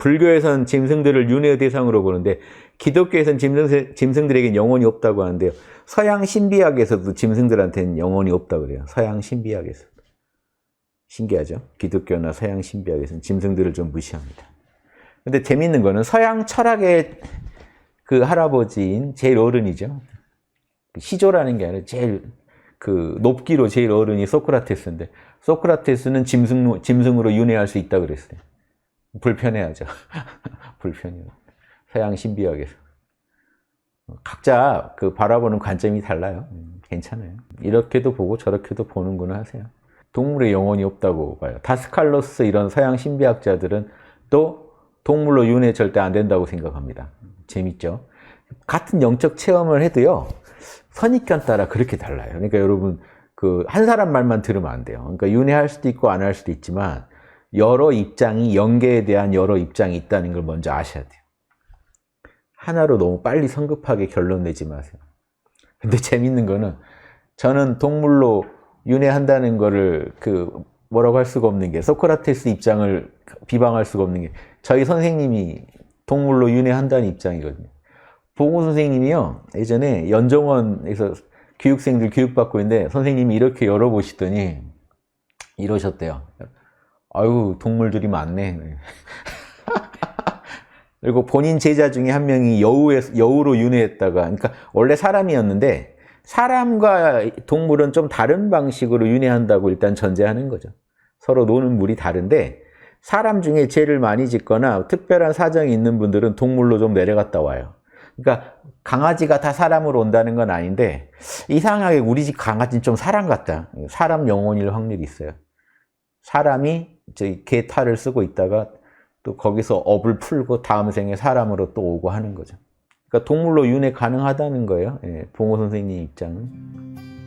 불교에선 짐승들을 윤회의 대상으로 보는데 기독교에선 짐승, 짐승들에겐 영혼이 없다고 하는데요. 서양 신비학에서도 짐승들한테는 영혼이 없다고 그래요. 서양 신비학에서. 신기하죠? 기독교나 서양 신비학에서는 짐승들을 좀 무시합니다. 근데 재밌는 거는 서양 철학의 그 할아버지인 제일 어른이죠. 시조라는 게 아니라 제일 그 높기로 제일 어른이 소크라테스인데 소크라테스는 짐승, 짐승으로 윤회할 수 있다 그랬어요. 불편해하죠. 불편해요. 서양 신비학에서. 각자 그 바라보는 관점이 달라요. 음, 괜찮아요. 이렇게도 보고 저렇게도 보는구나 하세요. 동물의 영혼이 없다고 봐요. 다스칼로스 이런 서양 신비학자들은 또 동물로 윤회 절대 안 된다고 생각합니다. 재밌죠? 같은 영적 체험을 해도요, 선입견 따라 그렇게 달라요. 그러니까 여러분, 그, 한 사람 말만 들으면 안 돼요. 그러니까 윤회할 수도 있고 안 할 수도 있지만, 여러 입장이, 영계에 대한 여러 입장이 있다는 걸 먼저 아셔야 돼요. 하나로 너무 빨리 성급하게 결론 내지 마세요. 근데 재밌는 거는, 저는 동물로 윤회한다는 거를 그, 뭐라고 할 수가 없는 게, 소크라테스 입장을 비방할 수가 없는 게, 저희 선생님이 동물로 윤회한다는 입장이거든요. 보고 선생님이요, 예전에 연정원에서 교육생들 교육받고 있는데, 선생님이 이렇게 열어보시더니, 이러셨대요. 아유, 동물들이 많네. 그리고 본인 제자 중에 한 명이 여우에, 여우로 윤회했다가, 그러니까 원래 사람이었는데, 사람과 동물은 좀 다른 방식으로 윤회한다고 일단 전제하는 거죠. 서로 노는 물이 다른데, 사람 중에 죄를 많이 짓거나 특별한 사정이 있는 분들은 동물로 좀 내려갔다 와요. 그러니까 강아지가 다 사람으로 온다는 건 아닌데 이상하게 우리 집 강아지는 좀 사람 같다. 사람 영혼일 확률이 있어요. 사람이 저기 개 탈을 쓰고 있다가 또 거기서 업을 풀고 다음 생에 사람으로 또 오고 하는 거죠. 그러니까 동물로 윤회 가능하다는 거예요. 예, 봉호 선생님 입장은.